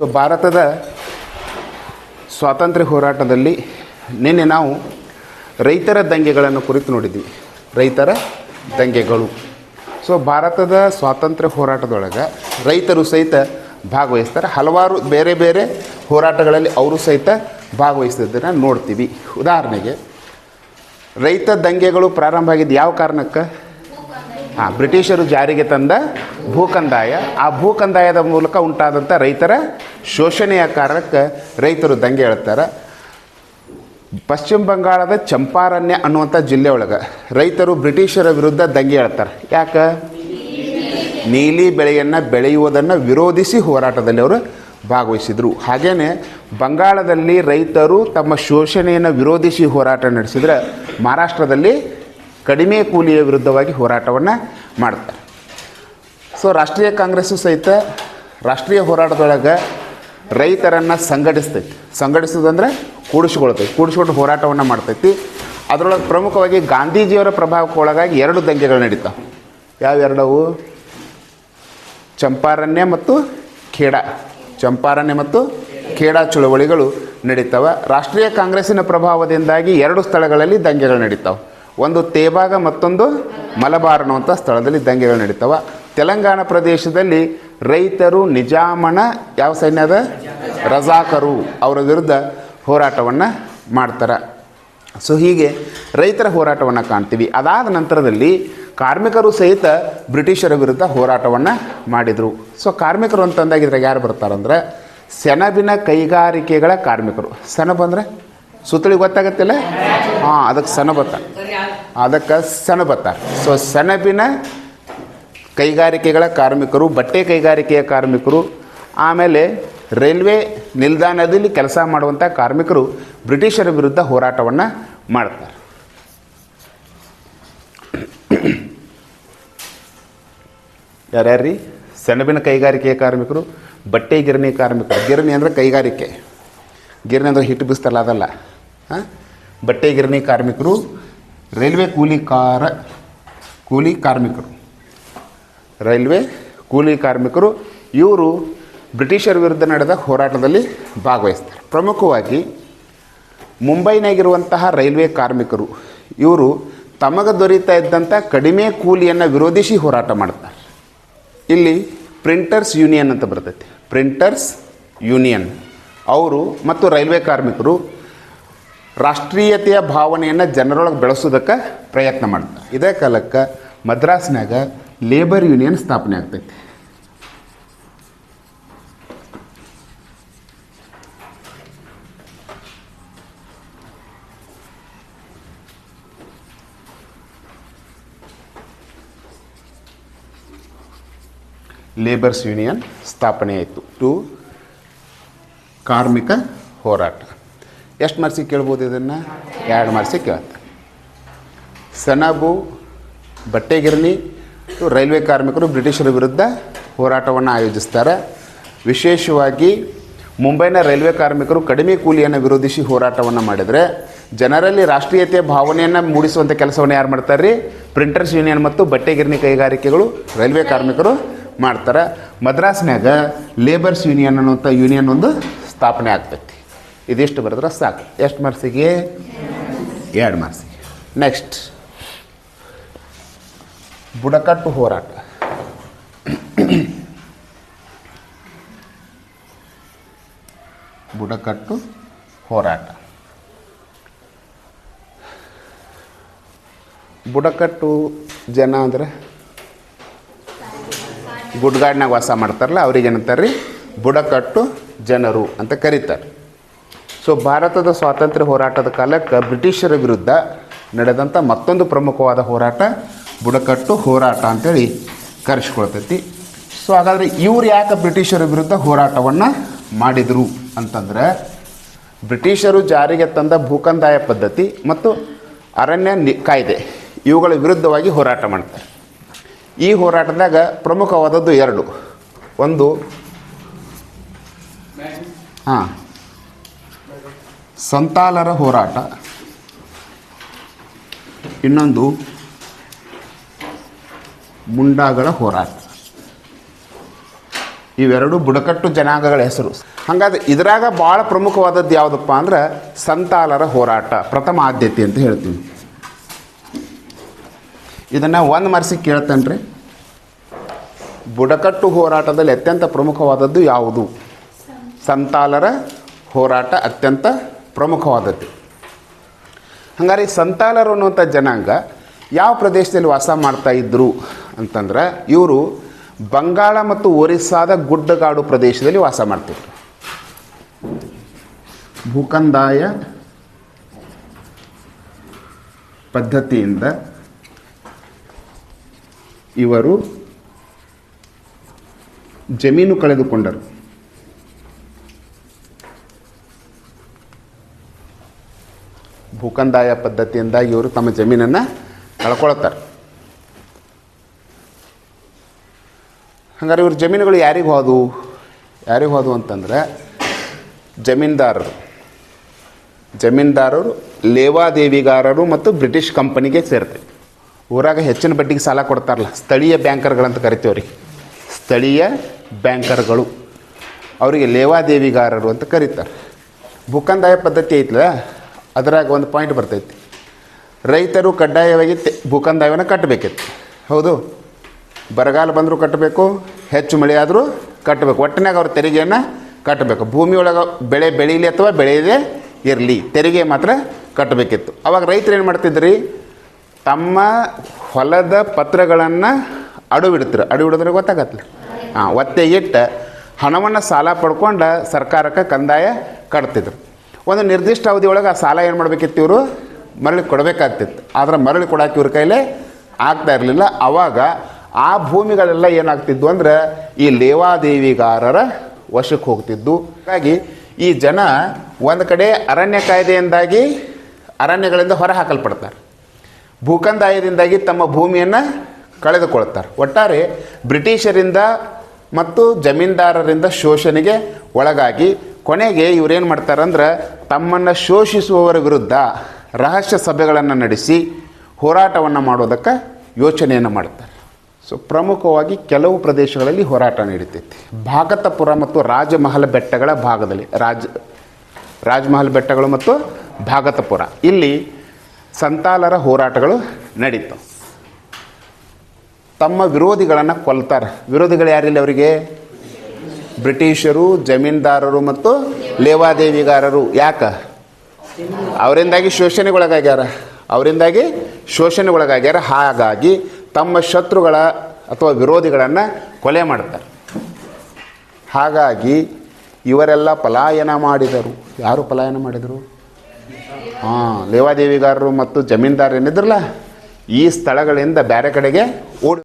So ಭಾರತದ ಸ್ವಾತಂತ್ರ್ಯ ಹೋರಾಟದಲ್ಲಿ ನಿನ್ನೆ ನಾವು ರೈತರ ದಂಗೆಗಳನ್ನು ಕುರಿತು ನೋಡಿದ್ವಿ. ರೈತರ ದಂಗೆಗಳು. ಸೊ ಭಾರತದ ಸ್ವಾತಂತ್ರ್ಯ ಹೋರಾಟದೊಳಗೆ ರೈತರು ಸಹಿತ ಭಾಗವಹಿಸ್ತಾರೆ. ಹಲವಾರು ಬೇರೆ ಬೇರೆ ಹೋರಾಟಗಳಲ್ಲಿ ಅವರು ಸಹಿತ ಭಾಗವಹಿಸಿದ್ದನ್ನು ನೋಡ್ತೀವಿ. ಉದಾಹರಣೆಗೆ, ರೈತ ದಂಗೆಗಳು ಪ್ರಾರಂಭ ಆಗಿದ್ದು ಯಾವ ಕಾರಣಕ್ಕೆ? ಹಾಂ ಬ್ರಿಟಿಷರು ಜಾರಿಗೆ ತಂದ ಭೂಕಂದಾಯ. ಆ ಭೂಕಂದಾಯದ ಮೂಲಕ ಉಂಟಾದಂಥ ರೈತರ ಶೋಷಣೆಯ ಕಾರಣಕ್ಕೆ ರೈತರು ದಂಗೆ ಹೇಳ್ತಾರೆ ಪಶ್ಚಿಮ ಬಂಗಾಳದ ಚಂಪಾರಣ್ಯ ಅನ್ನುವಂಥ ಜಿಲ್ಲೆ ಒಳಗೆ ರೈತರು ಬ್ರಿಟಿಷರ ವಿರುದ್ಧ ದಂಗೆ ಹೇಳ್ತಾರೆ ಯಾಕೆ? ನೀಲಿ ಬೆಳೆಯನ್ನು ಬೆಳೆಯುವುದನ್ನು ವಿರೋಧಿಸಿ ಹೋರಾಟದಲ್ಲಿ ಅವರು ಭಾಗವಹಿಸಿದರು. ಹಾಗೆಯೇ ಬಂಗಾಳದಲ್ಲಿ ರೈತರು ತಮ್ಮ ಶೋಷಣೆಯನ್ನು ವಿರೋಧಿಸಿ ಹೋರಾಟ ನಡೆಸಿದರೆ ಮಹಾರಾಷ್ಟ್ರದಲ್ಲಿ ಕಡಿಮೆ ಕೂಲಿಯ ವಿರುದ್ಧವಾಗಿ ಹೋರಾಟವನ್ನು ಮಾಡ್ತಾರೆ. ಸೊ ರಾಷ್ಟ್ರೀಯ ಕಾಂಗ್ರೆಸ್ಸು ಸಹಿತ ರಾಷ್ಟ್ರೀಯ ಹೋರಾಟದೊಳಗೆ ರೈತರನ್ನು ಸಂಘಟಿಸ್ತೈತಿ. ಸಂಘಟಿಸೋದಂದ್ರೆ ಕೂಡಿಸ್ಕೊಳ್ತೈತಿ, ಕೂಡಿಸ್ಕೊಂಡು ಹೋರಾಟವನ್ನು ಮಾಡ್ತೈತಿ. ಅದರೊಳಗೆ ಪ್ರಮುಖವಾಗಿ ಗಾಂಧೀಜಿಯವರ ಪ್ರಭಾವಕ್ಕೆ ಒಳಗಾಗಿ ಎರಡು ದಂಗೆಗಳು ನಡೀತಾವೆ. ಯಾವೆರಡವು? ಚಂಪಾರಣ್ಯ ಮತ್ತು ಖೇಡಾ. ಚಂಪಾರಣ್ಯ ಮತ್ತು ಖೇಡಾ ಚಳುವಳಿಗಳು ನಡೀತವೆ. ರಾಷ್ಟ್ರೀಯ ಕಾಂಗ್ರೆಸ್ಸಿನ ಪ್ರಭಾವದಿಂದಾಗಿ ಎರಡು ಸ್ಥಳಗಳಲ್ಲಿ ದಂಗೆಗಳು ನಡೀತಾವೆ. ಒಂದು ತೇಬಾಗ ಮತ್ತೊಂದು ಮಲಬಾರ್ ಅನ್ನುವಂಥ ಸ್ಥಳದಲ್ಲಿ ದಂಗೆಗಳು ನಡೀತಾವೆ. ತೆಲಂಗಾಣ ಪ್ರದೇಶದಲ್ಲಿ ರೈತರು ನಿಜಾಮನ ಯಾವ ಸೈನ್ಯದ ರಜಾಕರು ಅವರ ವಿರುದ್ಧ ಹೋರಾಟವನ್ನು ಮಾಡ್ತಾರೆ. ಸೊ ಹೀಗೆ ರೈತರ ಹೋರಾಟವನ್ನು ಕಾಣ್ತೀವಿ. ಅದಾದ ನಂತರದಲ್ಲಿ ಕಾರ್ಮಿಕರು ಸಹಿತ ಬ್ರಿಟಿಷರ ವಿರುದ್ಧ ಹೋರಾಟವನ್ನು ಮಾಡಿದರು. ಸೊ ಕಾರ್ಮಿಕರು ಅಂತಂದಾಗ ಇದ್ರಾಗ ಯಾರು ಬರ್ತಾರಂದ್ರೆ ಸೆಣಬಿನ ಕೈಗಾರಿಕೆಗಳ ಕಾರ್ಮಿಕರು. ಸೆಣಬು ಅಂದರೆ ಸುತ್ತಳಿ ಗೊತ್ತಾಗತ್ತಿಲ್ಲ? ಹಾಂ, ಅದಕ್ಕೆ ಸೆಣಬತ್ತ ಅದಕ್ಕೆ ಸೆಣಬತ್ತಾರೆ ಸೊ ಸೆಣಬಿನ ಕೈಗಾರಿಕೆಗಳ ಕಾರ್ಮಿಕರು, ಬಟ್ಟೆ ಕೈಗಾರಿಕೆಯ ಕಾರ್ಮಿಕರು, ಆಮೇಲೆ ರೈಲ್ವೆ ನಿಲ್ದಾಣದಲ್ಲಿ ಕೆಲಸ ಮಾಡುವಂಥ ಕಾರ್ಮಿಕರು ಬ್ರಿಟಿಷರ ವಿರುದ್ಧ ಹೋರಾಟವನ್ನು ಮಾಡ್ತಾರೆ. ಯಾರ್ಯಾರ್ರಿ? ಸೆಣಬಿನ ಕೈಗಾರಿಕೆಯ ಕಾರ್ಮಿಕರು, ಬಟ್ಟೆ ಗಿರಣಿ ಕಾರ್ಮಿಕರು. ಗಿರಣಿ ಅಂದರೆ ಕೈಗಾರಿಕೆ. ಗಿರಣಿ ಅಂದರೆ ಹಿಟ್ಟು ಬಿಸ್ತಲ್ಲ ಅದಲ್ಲ. ಹಾಂ? ಬಟ್ಟೆ ಗಿರಣಿ ಕಾರ್ಮಿಕರು ರೈಲ್ವೆ ಕೂಲಿ ಕಾರ, ಕೂಲಿ ಕಾರ್ಮಿಕರು. ರೈಲ್ವೆ ಕೂಲಿ ಕಾರ್ಮಿಕರು, ಇವರು ಬ್ರಿಟಿಷರ ವಿರುದ್ಧ ನಡೆದ ಹೋರಾಟದಲ್ಲಿ ಭಾಗವಹಿಸ್ತಾರೆ. ಪ್ರಮುಖವಾಗಿ ಮುಂಬೈನಾಗಿರುವಂತಹ ರೈಲ್ವೆ ಕಾರ್ಮಿಕರು, ಇವರು ತಮಗೆ ದೊರೀತಾ ಇದ್ದಂಥ ಕಡಿಮೆ ಕೂಲಿಯನ್ನು ವಿರೋಧಿಸಿ ಹೋರಾಟ ಮಾಡ್ತಾರೆ. ಇಲ್ಲಿ ಪ್ರಿಂಟರ್ಸ್ ಯೂನಿಯನ್ ಅಂತ ಬರ್ತೈತಿ. Printers union. ಅವರು ಮತ್ತು ರೈಲ್ವೆ ಕಾರ್ಮಿಕರು ರಾಷ್ಟ್ರೀಯತೆಯ ಭಾವನೆಯನ್ನು ಜನರೊಳಗೆ ಬೆಳೆಸೋದಕ್ಕೆ ಪ್ರಯತ್ನ ಮಾಡ್ತಾರೆ. ಇದೇ ಕಾಲಕ್ಕೆ ಮದ್ರಾಸ್ನಾಗ ಲೇಬರ್ ಯೂನಿಯನ್ ಸ್ಥಾಪನೆ ಆಗ್ತೈತಿ. ಲೇಬರ್ಸ್ ಯೂನಿಯನ್ ಸ್ಥಾಪನೆ ಆಯಿತು. ಟು ಕಾರ್ಮಿಕ ಹೋರಾಟ. ಎಷ್ಟು ಮಾರ್ಕ್ಸಿಗೆ ಕೇಳ್ಬೋದು ಇದನ್ನು? ಎರಡು ಮಾರ್ಕ್ಸಿಗೆ ಕೇಳುತ್ತೆ ಸೆಣಬು ಬಟ್ಟೆ ಗಿರಣಿ ಮತ್ತು ರೈಲ್ವೆ ಕಾರ್ಮಿಕರು ಬ್ರಿಟಿಷರ ವಿರುದ್ಧ ಹೋರಾಟವನ್ನು ಆಯೋಜಿಸ್ತಾರೆ. ವಿಶೇಷವಾಗಿ ಮುಂಬೈನ ರೈಲ್ವೆ ಕಾರ್ಮಿಕರು ಕಡಿಮೆ ಕೂಲಿಯನ್ನು ವಿರೋಧಿಸಿ ಹೋರಾಟವನ್ನು ಮಾಡಿದರೆ ಜನರಲ್ಲಿ ರಾಷ್ಟ್ರೀಯತೆಯ ಭಾವನೆಯನ್ನು ಮೂಡಿಸುವಂಥ ಕೆಲಸವನ್ನು ಯಾರು ಮಾಡ್ತಾರೆ? ರೀ ಪ್ರಿಂಟರ್ಸ್ ಯೂನಿಯನ್ ಮತ್ತು ಬಟ್ಟೆಗಿರಣಿ ಕೈಗಾರಿಕೆಗಳು ರೈಲ್ವೆ ಕಾರ್ಮಿಕರು ಮಾಡ್ತಾರೆ. ಮದ್ರಾಸ್ನಾಗ ಲೇಬರ್ಸ್ ಯೂನಿಯನ್ ಅನ್ನುವಂಥ ಯೂನಿಯನ್ ಒಂದು ಸ್ಥಾಪನೆ ಆಗ್ತೈತಿ. ಇದಿಷ್ಟು ಬರೆದ್ರೆ ಸಾಕು. ಎಷ್ಟು ಮಾರ್ಸಿಗೆ ಎರಡು ಮಾರ್ಸಿಗೆ ನೆಕ್ಸ್ಟ್ ಬುಡಕಟ್ಟು ಹೋರಾಟ. ಬುಡಕಟ್ಟು ಹೋರಾಟ. ಬುಡಕಟ್ಟು ಜನ ಅಂದರೆ ಗುಡ್ಗಾಡ್ನಾಗ ವಾಸ ಮಾಡ್ತಾರಲ್ಲ ಅವ್ರಿಗೆ ಏನಂತಾರೆ ರೀ ಬುಡಕಟ್ಟು ಜನರು ಅಂತ ಕರೀತಾರೆ. ಸೊ ಭಾರತದ ಸ್ವಾತಂತ್ರ್ಯ ಹೋರಾಟದ ಕಾಲಕ್ಕೆ ಬ್ರಿಟಿಷರ ವಿರುದ್ಧ ನಡೆದಂಥ ಮತ್ತೊಂದು ಪ್ರಮುಖವಾದ ಹೋರಾಟ, ಬುಡಕಟ್ಟು ಹೋರಾಟ ಅಂತೇಳಿ ಕರೆಸ್ಕೊಳ್ತೈತಿ. ಸೊ ಹಾಗಾದರೆ ಇವ್ರು ಯಾಕೆ ಬ್ರಿಟಿಷರ ವಿರುದ್ಧ ಹೋರಾಟವನ್ನು ಮಾಡಿದರು ಅಂತಂದ್ರೆ, ಬ್ರಿಟಿಷರು ಜಾರಿಗೆ ತಂದ ಭೂಕಂದಾಯ ಪದ್ಧತಿ ಮತ್ತು ಅರಣ್ಯ ನಿ, ಕಾಯ್ದೆ, ಇವುಗಳ ವಿರುದ್ಧವಾಗಿ ಹೋರಾಟ ಮಾಡ್ತಾರೆ. ಈ ಹೋರಾಟದಾಗ ಪ್ರಮುಖವಾದದ್ದು ಎರಡು. ಒಂದು, ಹಾಂ. ಸಂತಾಲರ ಹೋರಾಟ. ಇನ್ನೊಂದು ಮುಂಡಾಗಳ ಹೋರಾಟ. ಇವೆರಡು ಬುಡಕಟ್ಟು ಜನಾಂಗಗಳ ಹೆಸರು. ಹಾಗಾದ್ರೆ ಇದ್ರಾಗ ಭಾಳ ಪ್ರಮುಖವಾದದ್ದು ಯಾವುದಪ್ಪ ಅಂದ್ರೆ ಸಂತಾಲರ ಹೋರಾಟ, ಪ್ರಥಮ ಆದ್ಯತೆ ಅಂತ ಹೇಳ್ತೀವಿ. ಇದನ್ನು ಒಂದು ಮರ್ಸಿ ಕೇಳ್ತೇನೆ ಬುಡಕಟ್ಟು ಹೋರಾಟದಲ್ಲಿ ಅತ್ಯಂತ ಪ್ರಮುಖವಾದದ್ದು ಯಾವುದು? ಸಂತಾಲರ ಹೋರಾಟ ಅತ್ಯಂತ ಪ್ರಮುಖವಾದದ್ದು. ಹಂಗಾರೆ ಸಂತಾಲರು ಅನ್ನುವಂಥ ಜನಾಂಗ ಯಾವ ಪ್ರದೇಶದಲ್ಲಿ ವಾಸ ಮಾಡ್ತಾ ಇದ್ದರು ಅಂತಂದ್ರೆ ಇವರು ಬಂಗಾಳ ಮತ್ತು ಒರಿಸ್ಸಾದ ಗುಡ್ಡಗಾಡು ಪ್ರದೇಶದಲ್ಲಿ ವಾಸ ಮಾಡ್ತಿದ್ರು. ಭೂಕಂದಾಯ ಪದ್ಧತಿಯಿಂದ ಇವರು ಜಮೀನು ಕಳೆದುಕೊಂಡರು. ಭೂಕಂದಾಯ ಪದ್ಧತಿಯಿಂದ ಇವರು ತಮ್ಮ ಜಮೀನನ್ನು ಕಳ್ಕೊಳ್ತಾರೆ ಹಂಗಾರೆ ಇವ್ರ ಜಮೀನುಗಳು ಯಾರಿಗೆ ಹೋದವು? ಯಾರಿಗೆ ಹೋದವು ಅಂತಂದ್ರೆ ಜಮೀನ್ದಾರರು. ಜಮೀನ್ದಾರರು ಲೇವಾದೇವಿಗಾರರು ಮತ್ತು ಬ್ರಿಟಿಷ್ ಕಂಪನಿಗೆ ಸೇರ್ತವೆ ಊರಾಗ ಹೆಚ್ಚಿನ ಬಡ್ಡಿಗೆ ಸಾಲ ಕೊಡ್ತಾರಲ್ಲ, ಸ್ಥಳೀಯ ಬ್ಯಾಂಕರ್ಗಳಂತ ಕರಿತೇವ್ರಿ ಸ್ಥಳೀಯ ಬ್ಯಾಂಕರ್ಗಳು. ಅವರಿಗೆ ಲೇವಾದೇವಿಗಾರರು ಅಂತ ಕರೀತಾರೆ. ಭೂಕಂದಾಯ ಪದ್ಧತಿ ಐತಲ್ಲ ಅದರಾಗ ಒಂದು ಪಾಯಿಂಟ್ ಬರ್ತೈತಿ. ರೈತರು ಕಡ್ಡಾಯವಾಗಿ ಭೂಕಂದಾಯವನ್ನು ಕಟ್ಟಬೇಕಿತ್ತು. ಹೌದು. ಬರಗಾಲ ಬಂದರೂ ಕಟ್ಟಬೇಕು, ಹೆಚ್ಚು ಮಳೆ ಆದರೂ ಕಟ್ಟಬೇಕು. ಒಟ್ಟಿನಾಗ ಅವ್ರ ತೆರಿಗೆಯನ್ನು ಕಟ್ಟಬೇಕು. ಭೂಮಿಯೊಳಗೆ ಬೆಳೆ ಬೆಳೀಲಿ ಅಥವಾ ಬೆಳೆಯದೇ ಇರಲಿ. ತೆರಿಗೆ ಮಾತ್ರ ಕಟ್ಟಬೇಕಿತ್ತು. ಅವಾಗ ರೈತರು ಏನು ಮಾಡ್ತಿದ್ರಿ? ತಮ್ಮ ಹೊಲದ ಪತ್ರಗಳನ್ನು ಅಡುವಿಡ್ತಾರೆ ಅಡುವಿಡಿದ್ರೆ ಗೊತ್ತಾಗತ್ತಲ್ಲ ಹಾಂ, ಒತ್ತೆ ಇಟ್ಟು ಹಣವನ್ನು ಸಾಲ ಪಡ್ಕೊಂಡು ಸರ್ಕಾರಕ್ಕೆ ಕಂದಾಯ ಕಟ್ತಿದ್ರು. ಒಂದು ನಿರ್ದಿಷ್ಟ ಅವಧಿಯೊಳಗೆ ಆ ಸಾಲ ಏನು ಮಾಡಬೇಕಿತ್ತು ಇವರು? ಮರಳಿ ಕೊಡಬೇಕಾಗ್ತಿತ್ತು. ಆದರೆ ಮರಳಿ ಕೊಡೋಕೆ ಇವ್ರ ಕೈಲೇ ಆಗ್ತಾ ಇರಲಿಲ್ಲ. ಆವಾಗ ಆ ಭೂಮಿಗಳೆಲ್ಲ ಏನಾಗ್ತಿದ್ವು ಅಂದ್ರೆ ಈ ಲೇವಾದೇವಿಗಾರರ ವಶಕ್ಕೆ ಹೋಗ್ತಿದ್ದು ಹಾಗಾಗಿ ಈ ಜನ ಒಂದು ಕಡೆ ಅರಣ್ಯ ಕಾಯ್ದೆಯಿಂದಾಗಿ ಅರಣ್ಯಗಳಿಂದ ಹೊರ ಹಾಕಲ್ಪಡ್ತಾರೆ. ಭೂಕಂದಾಯದಿಂದಾಗಿ ತಮ್ಮ ಭೂಮಿಯನ್ನು ಕಳೆದುಕೊಳ್ತಾರೆ. ಒಟ್ಟಾರೆ ಬ್ರಿಟಿಷರಿಂದ ಮತ್ತು ಜಮೀನ್ದಾರರಿಂದ ಶೋಷಣೆಗೆ ಒಳಗಾಗಿ ಕೊನೆಗೆ ಇವರೇನು ಮಾಡ್ತಾರಂದ್ರೆ ತಮ್ಮನ್ನು ಶೋಷಿಸುವವರ ವಿರುದ್ಧ ರಹಸ್ಯ ಸಭೆಗಳನ್ನು ನಡೆಸಿ ಹೋರಾಟವನ್ನು ಮಾಡೋದಕ್ಕೆ ಯೋಚನೆಯನ್ನು ಮಾಡ್ತಾರೆ. ಸೊ ಪ್ರಮುಖವಾಗಿ ಕೆಲವು ಪ್ರದೇಶಗಳಲ್ಲಿ ಹೋರಾಟ ನಡೀತೈತಿ. ಭಾಗತಪುರ ಮತ್ತು ರಾಜಮಹಲ್ ಬೆಟ್ಟಗಳ ಭಾಗದಲ್ಲಿ, ರಾಜ, ರಾಜಮಹಲ್ ಬೆಟ್ಟಗಳು ಮತ್ತು ಭಾಗತಪುರ. ಇಲ್ಲಿ ಸಂತಾಲರ ಹೋರಾಟಗಳು ನಡೀತು. ತಮ್ಮ ವಿರೋಧಿಗಳನ್ನು ಕೊಲ್ತಾರೆ. ವಿರೋಧಿಗಳು ಯಾರಿಲ್ಲ ಅವರಿಗೆ? ಬ್ರಿಟಿಷರು, ಜಮೀನ್ದಾರರು ಮತ್ತು ಲೇವಾದೇವಿಗಾರರು. ಯಾಕ? ಅವರಿಂದಾಗಿ ಶೋಷಣೆಗೊಳಗಾಗ್ಯಾರ. ಅವರಿಂದಾಗಿ ಶೋಷಣೆಗೊಳಗಾಗ್ಯಾರ. ಹಾಗಾಗಿ ತಮ್ಮ ಶತ್ರುಗಳ ಅಥವಾ ವಿರೋಧಿಗಳನ್ನು ಕೊಲೆ ಮಾಡ್ತಾರೆ. ಹಾಗಾಗಿ ಇವರೆಲ್ಲ ಪಲಾಯನ ಮಾಡಿದರು. ಯಾರು ಪಲಾಯನ ಮಾಡಿದರು? ಹಾಂ, ಲೇವಾದೇವಿಗಾರರು ಮತ್ತು ಜಮೀನ್ದಾರ ಏನಿದ್ರಲ್ಲ, ಈ ಸ್ಥಳಗಳಿಂದ ಬೇರೆ ಕಡೆಗೆ ಓಡಿ